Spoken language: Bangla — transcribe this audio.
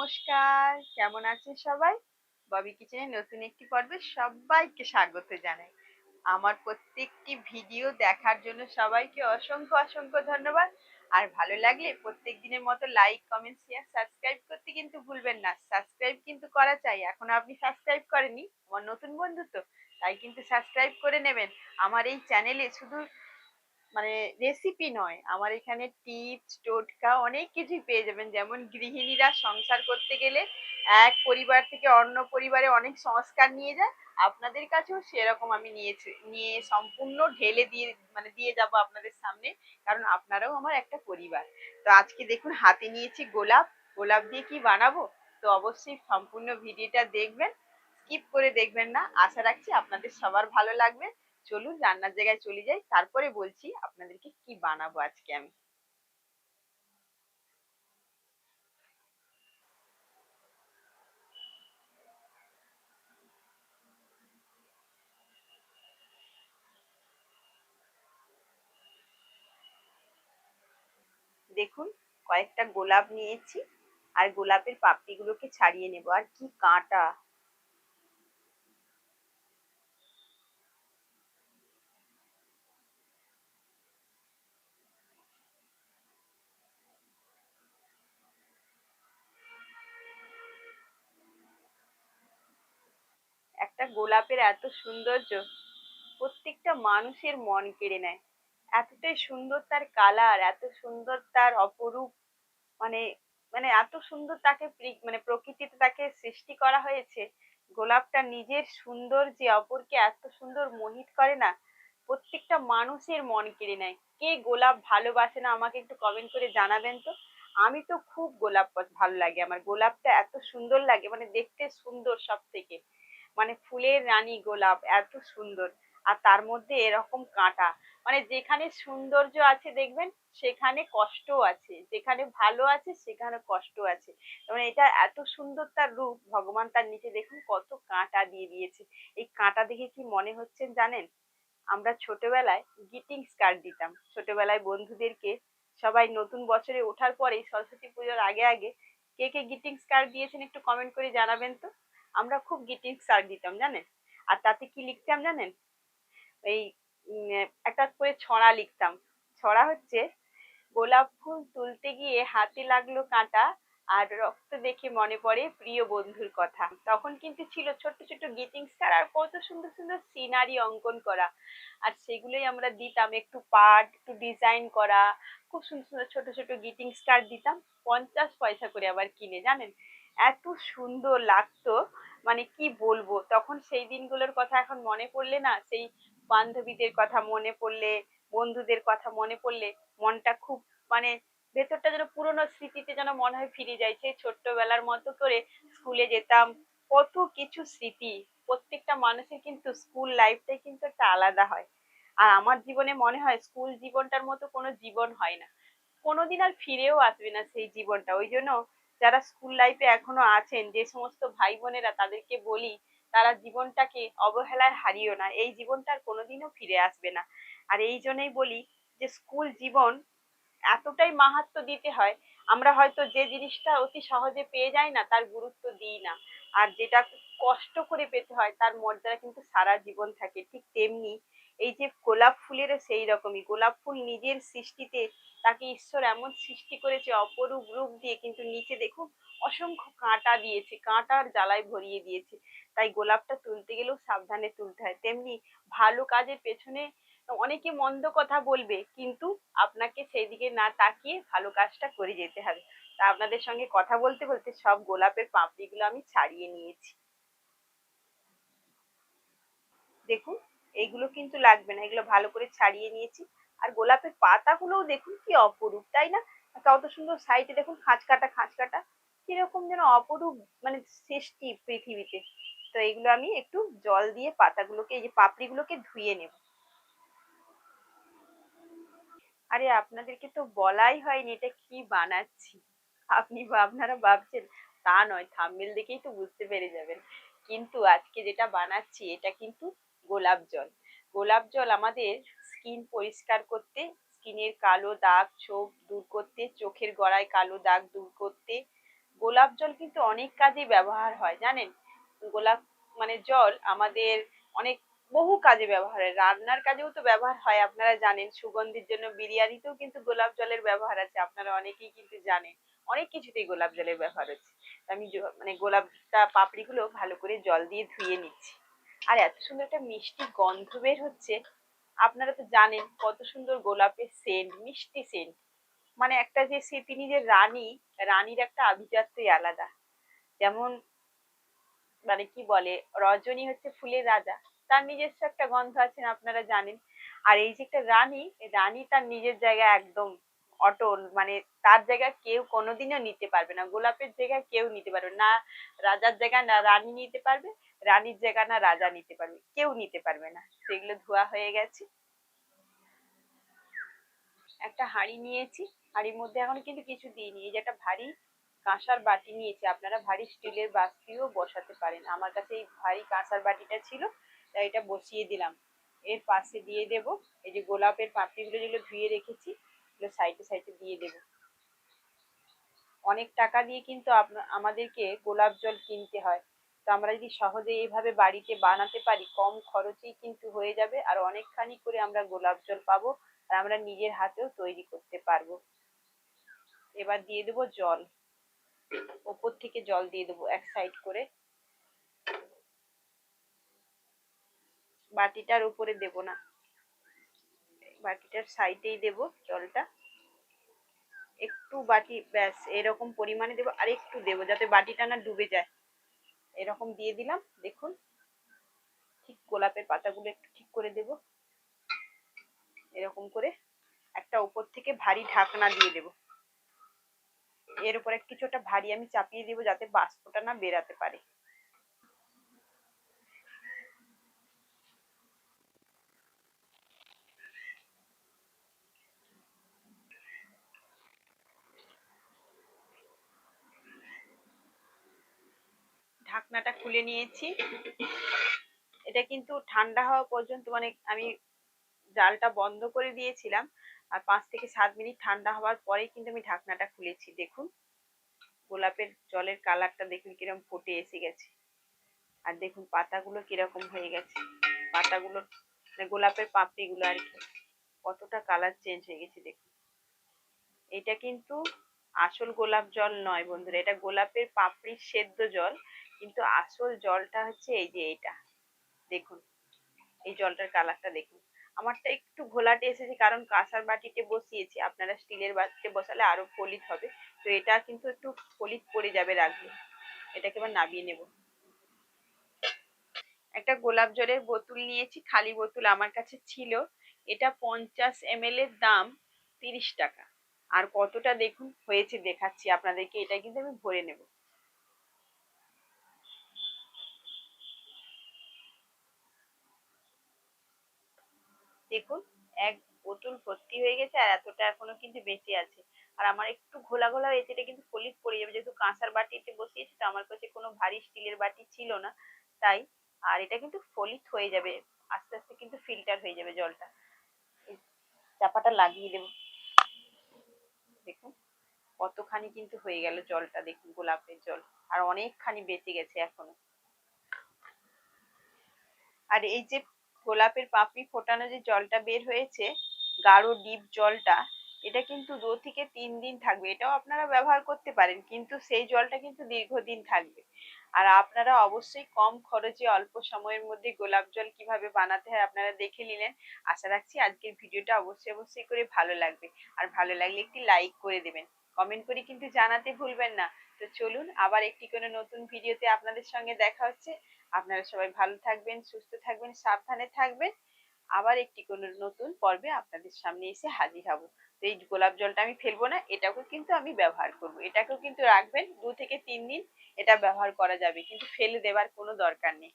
নমস্কার, কেমন আছেন সবাই? ববি কিচেনে নতুন একটি পর্বে সবাইকে স্বাগত জানাই। আমার প্রত্যেকটি ভিডিও দেখার জন্য সবাইকে অসংখ্য অসংখ্য ধন্যবাদ। আর ভালো লাগলে প্রত্যেক দিনের মতো লাইক কমেন্ট শেয়ার সাবস্ক্রাইব করতে কিন্তু ভুলবেন না। সাবস্ক্রাইব কিন্তু করা চাই। এখন আপনি সাবস্ক্রাইব করেনি আমার নতুন বন্ধু তো, তাই কিন্তু সাবস্ক্রাইব করে নেবেন। আমার এই চ্যানেলে শুধু মানে রেসিপি নয়। আমার এখানে টিপস টোটকা অনেক কিছুই পেয়ে যাবেন। যেমন গৃহিণীরা সংসার করতে গেলে এক পরিবার থেকে অন্য পরিবারে অনেক সংস্কার নিয়ে যায়। আপনাদের কাছেও সেরকম আমি নিয়েছি, নিয়ে সম্পূর্ণ ঢেলে দিয়ে মানে দিয়ে যাব আপনাদের সামনে, কারণ আপনারাও আমার একটা পরিবার। তো আজকে দেখুন, হাতে নিয়েছি গোলাপ। গোলাপ দিয়ে কি বানাবো? তো অবশ্যই সম্পূর্ণ ভিডিওটা দেখবেন। স্কিপ করে দেখবেন না। আশা রাখছি আপনাদের সবার ভালো লাগবে। চলুন রান্নার জায়গায় চলে যাই। তারপরে বলছি আপনাদেরকে কি বানাবো আজকে আমি। দেখুন, কয়েকটা গোলাপ নিয়েছি। আর গোলাপের পাপড়িগুলোকে ছাড়িয়ে নেব। আর কি কাঁটা! একটা গোলাপের এত সৌন্দর্য প্রত্যেকটা মানুষের মন কেড়ে নেয়। এতটাই সুন্দর তার কালার এত সুন্দর তার অপরূপ মানে মানে এত সুন্দর তাকে মানে প্রকৃতিতে তাকে সৃষ্টি করা হয়েছে। গোলাপটা নিজের সুন্দর যে অপরকে এত সুন্দর মোহিত করে না, প্রত্যেকটা মানুষের মন কেড়ে নেয়। কে গোলাপ ভালোবাসে না, আমাকে একটু কমেন্ট করে জানাবেন তো? আমি তো খুব গোলাপ ভালো লাগে আমার। গোলাপটা এত সুন্দর লাগে মানে দেখতে সুন্দর সব থেকে মানে ফুলের রানী গোলাপ, এত সুন্দর। আর তার মধ্যে এরকম কাঁটা। মানে যেখানে সৌন্দর্য আছে দেখবেন, সেখানে কষ্ট আছে। যেখানে ভালো আছে, সেখানে কষ্ট আছে। মানে এটা এত সুন্দর তার রূপ। ভগবান তার নিচে দেখুন কত কাঁটা দিয়ে দিয়েছে। এই কাঁটা দেখে কি মনে হচ্ছে জানেন? আমরা ছোটবেলায় গ্রিটিংস কার্ড দিতাম। ছোটবেলায় বন্ধুদেরকে সবাই নতুন বছরে ওঠার পরেই সরস্বতী পুজোর আগে আগে কে কে গ্রিটিংস কার্ড দিয়েছেন একটু কমেন্ট করে জানাবেন তো? আমরা খুব গ্রিটিংস কার্ড দিতাম, জানেন? আর তাতে কি লিখতাম জানেন? এই একটা করে ছড়া লিখতাম। ছড়া হচ্ছে গোলাপ ফুল তুলতে গিয়ে হাতে লাগল কাঁটা আর রক্ত দেখে মনে পড়ে প্রিয় বন্ধুর কথা। তখন কিন্তু ছিল ছোট্ট ছোট্ট গ্রিটিংস কার্ড আর কত সুন্দর সুন্দর সিনারি অঙ্কন করা। আর সেগুলোই আমরা দিতাম, একটু পার্ট, একটু ডিজাইন করা। খুব সুন্দর সুন্দর ছোট ছোট গ্রিটিংস কার্ড দিতাম। পঞ্চাশ পয়সা করে আবার কিনে, জানেন? এত সুন্দর লাগতো। মানে কি বলব? তখন সেই দিনগুলোর কথা এখন মনে পড়লে না, সেই বান্ধবীদের কথা মনে পড়লে, বন্ধুদের কথা মনে পড়লে মনটা খুব মানে ভেতরটা যেন পুরোনো স্মৃতিতে যেন মনে হয় ফিরে যায়। সেই ছোট্টবেলার মতো করে স্কুলে যেতাম। কত কিছু স্মৃতি। প্রত্যেকটা মানুষের কিন্তু স্কুল লাইফটাই কিন্তু একটা আলাদা হয়। আর আমার জীবনে মনে হয় স্কুল জীবনটার মতো কোনো জীবন হয় না। কোনোদিন আর ফিরেও আসবে না সেই জীবনটা। ওই জন্য যারা স্কুল লাইফে এখনও আছেন, যে সমস্ত ভাই বোনেরা তাদেরকে বলি, তারা জীবনটাকে অবহেলায় হারিও না। এই জীবনটা আর কোনোদিনও ফিরে আসবে না। আর এই জন্যই বলি যে স্কুল জীবন এতটাই মাহাত্ম দিতে হয়, আমরা হয়তো যে জিনিসটা অতি সহজে পেয়ে যাই না, তার গুরুত্ব দিই না। আর যেটা কষ্ট করে পেতে হয়, তার মর্যাদা কিন্তু সারা জীবন থাকে। ঠিক তেমনি এই যে গোলাপ ফুলের সেই রকমই। গোলাপ ফুল নিজের সৃষ্টিতে তাকে ঈশ্বর এমন সৃষ্টি করেছে, অপরূপ রূপ দিয়ে কিন্তু নিচে দেখুন অসংখ্য কাঁটা দিয়েছে, কাঁটার জ্বালায় ভরিয়ে দিয়েছে। তাই গোলাপটা তুলতে গেলেও সাবধানে তুলতে হয়। তেমনি ভালো কাজের পেছনে অনেকে মন্দ কথা বলবে, কিন্তু আপনাকে সেই দিকে না তাকিয়ে ভালো কাজটা করে যেতে হবে। তা আপনাদের সঙ্গে কথা বলতে বলতে সব গোলাপের পাপড়িগুলো আমি ছাড়িয়ে নিয়েছি। দেখুন এইগুলো কিন্তু লাগবে না, এগুলো ভালো করে ছাড়িয়ে নিয়েছি। আর গোলাপের পাতাগুলোও দেখুন কি অপরূপ, তাই না? কত সুন্দর সাইডে দেখুন খাঁচ কাটা খাঁচ কাটা, কীরকম যেন অপরূপ মানে সৃষ্টি পৃথিবীতে। তো এগুলো আমি একটু জল দিয়ে পাতাগুলোকে, এই যে পাপড়িগুলোকে ধুয়ে নেব। আরে আপনাদেরকে তো বলাই হয়নি এটা কি বানাচ্ছি। আপনি আপনারা ভাবছেন, তা নয় থাম্বেল দেখেই তো বুঝতে পেরে যাবেন। কিন্তু আজকে যেটা বানাচ্ছি, এটা কিন্তু গোলাপ জল। গোলাপ জল আমাদের স্কিন পরিষ্কার করতে স্কিনের কালো দাগ চোখ দূর করতে, চোখের গড়ায় কালো দাগ দূর করতে। গোলাপ জল কিন্তু অনেক কাজে ব্যবহার হয়, জানেন? গোলাপ মানে জল আমাদের অনেক বহু কাজে ব্যবহার হয়। রান্নার কাজেও তো ব্যবহার হয়, আপনারা জানেন। সুগন্ধির জন্য বিরিয়ানিতেও কিন্তু গোলাপ জলের ব্যবহার আছে, আপনারা অনেকেই কিন্তু জানেন। অনেক কিছুতেই গোলাপ জলের ব্যবহার হচ্ছে আমি মানে গোলাপটা, পাপড়িগুলো ভালো করে জল দিয়ে ধুয়ে নিচ্ছি। আর এত সুন্দর একটা মিষ্টি গন্ধ বের হচ্ছে। আপনারা তো জানেন কত সুন্দর গোলাপের সেন্ট মিষ্টি সেন্ট মানে একটা যে সে তিনি যে রানী, রানীর একটা আভিজাত্যই আলাদা। যেমন মানে কি বলে, রজনী হচ্ছে ফুলের রাজা। তার নিজস্ব একটা গন্ধ আছেন আপনারা জানেন। আর এই যে একটা রানী রানী তার নিজের জায়গা একদম অটল। মানে তার জায়গা কেউ কোনোদিনও নিতে পারবে না। গোলাপের জায়গা কেউ নিতে পারবে না। রাজার জায়গা না রানী নিতে পারবে। রানীর জায়গা না রাজা নিতে পারবে, কেউ নিতে পারবে না। সেগুলো ধোয়া হয়ে গেছে। একটা হাঁড়ি নিয়েছি। হাঁড়ির মধ্যে এখন কিন্তু কিছু দিইনি। এই যে একটা ভারী কাঁসার বাটি নিয়েছি। আপনারা ভারী স্টিলের বাটিও বসাতে পারেন। আমার কাছে এই ভারী কাঁসার বাটিটা ছিল, তাই এটা বসিয়ে দিলাম। এর পাশে দিয়ে দেব। এই যে গোলাপের পাপড়িগুলো যেগুলো ধুয়ে রেখেছি, এগুলো সাইডে সাইডে দিয়ে দেব। অনেক টাকা দিয়ে কিন্তু আমাদেরকে গোলাপ জল কিনতে হয়। তো আমরা যদি সহজে এইভাবে বাড়িতে বানাতে পারি, কম খরচেই কিন্তু হয়ে যাবে। আর অনেকখানি করে আমরা গোলাপ জল পাবো আর আমরা নিজের হাতেও তৈরি করতে পারব। এবার দিয়ে দেবো জল। ওপর থেকে জল দিয়ে দেবো এক সাইড করে। বাটিটার উপরে দেব না। বাটিটার সাইডেই দেব জলটা। একটু বাটি, ব্যাস, এরকম পরিমাণে দেবো আর একটু দেবো যাতে বাটিটা না ডুবে যায়। এরকম দিয়ে দিলাম, দেখুন। ঠিক গোলাপের পাতাগুলো একটু ঠিক করে দেব। এরকম করে একটা উপর থেকে ভারী ঢাকনা দিয়ে দেব। এর উপরে কিছুটা ভারী আমি চাপিয়ে দিব যাতে বাষ্পটা না বেরাতে পারে। ঢাকনাটা খুলে নিয়েছি। এটা কিন্তু ঠান্ডা হওয়া পর্যন্ত মানে আমি জালটা বন্ধ করে দিয়েছিলাম আর পাঁচ থেকে সাত মিনিট ঠান্ডা হওয়ার পরেই কিন্তু আমি ঢাকনাটা খুলেছি। দেখুন, গোলাপের জলের কালারটা দেখুন কীরকম ফুটে এসে গেছে। আর দেখুন, পাতাগুলো কীরকম হয়ে গেছে। পাতাগুলো মানে গোলাপের পাপড়িগুলো আর কি। কতটা কালার চেঞ্জ হয়ে গেছে দেখুন। এটা কিন্তু আসল গোলাপ জল নয় বন্ধুরা। এটা গোলাপের পাপড়ির সেদ্ধ জল। কিন্তু আসল জলটা হচ্ছে এই যে এটা দেখুন, এই জলটার কালারটা দেখুন। আমারটা একটু ঘোলাটে এসেছে কারণ কাঁসার বাটিতে বসিয়েছি। আপনারা স্টিলের বাটিতে বসালে আরও ফলিত হবে। তো এটা কিন্তু একটু ফলিত পড়ে যাবে রাখলে। এটাকে এবার নামিয়ে নেব। একটা গোলাপ জলের বোতল নিয়েছি, খালি বোতল আমার কাছে ছিল। এটা পঞ্চাশ এম এর দাম তিরিশ টাকা। আর কতটা দেখুন, হয়েছে দেখাচ্ছি আপনাদেরকে। এটা কিন্তু আমি ভরে নেব। দেখুন, এক বোতল ভর্তি হয়ে গেছে আর এতটা এখনও কিন্তু বেঁচে আছে। আর আমার একটু ঘোলা ঘোলা হয়েছে, এটা কিন্তু ফলিত পড়ে যাবে। যেহেতু কাঁসার বাটিতে বসিয়েছি, তো আমার কাছে কোনো ভারী স্টিলের বাটি ছিল না। তাই, আর এটা কিন্তু ফলিত হয়ে যাবে, আস্তে আস্তে কিন্তু ফিল্টার হয়ে যাবে জলটা। চাপাটা লাগিয়ে দেবো। দেখুন, কতখানি কিন্তু হয়ে গেল জলটা, দেখুন গোলাপের জল। আর অনেকখানি বেঁচে গেছে এখনও। আর এই যে গোলাপের পাপড়ি ফোটানো যে জলটা বের হয়েছে, গাঢ় ডিপ জলটা, এটা কিন্তু দু থেকে তিন দিন থাকবে। এটাও আপনারা ব্যবহার করতে পারেন, কিন্তু সেই জলটা কিন্তু দীর্ঘদিন থাকবে। আর আপনারা অবশ্যই কম খরচে অল্প সময়ের মধ্যে গোলাপ জল কীভাবে বানাতে হয় আপনারা দেখে নিলেন। আশা রাখছি আজকের ভিডিওটা অবশ্যই অবশ্যই করে ভালো লাগবে। আর ভালো লাগলে একটি লাইক করে দেবেন। কমেন্ট করে কিন্তু জানাতে ভুলবেন না। তো চলুন, আবার একটি কোনো নতুন ভিডিওতে আপনাদের সঙ্গে দেখা হচ্ছে। আপনারা সবাই ভালো থাকবেন, সুস্থ থাকবেন, সাবধানে থাকবেন। আবার একটি কোনো নতুন পর্বে আপনাদের সামনে এসে হাজির হব। তো এই গোলাপ জলটা আমি ফেলব না, এটাকেও কিন্তু আমি ব্যবহার করব। এটাকেও কিন্তু রাখবেন দু থেকে তিন দিন এটা ব্যবহার করা যাবে, কিন্তু ফেলে দেওয়ার কোনো দরকার নেই।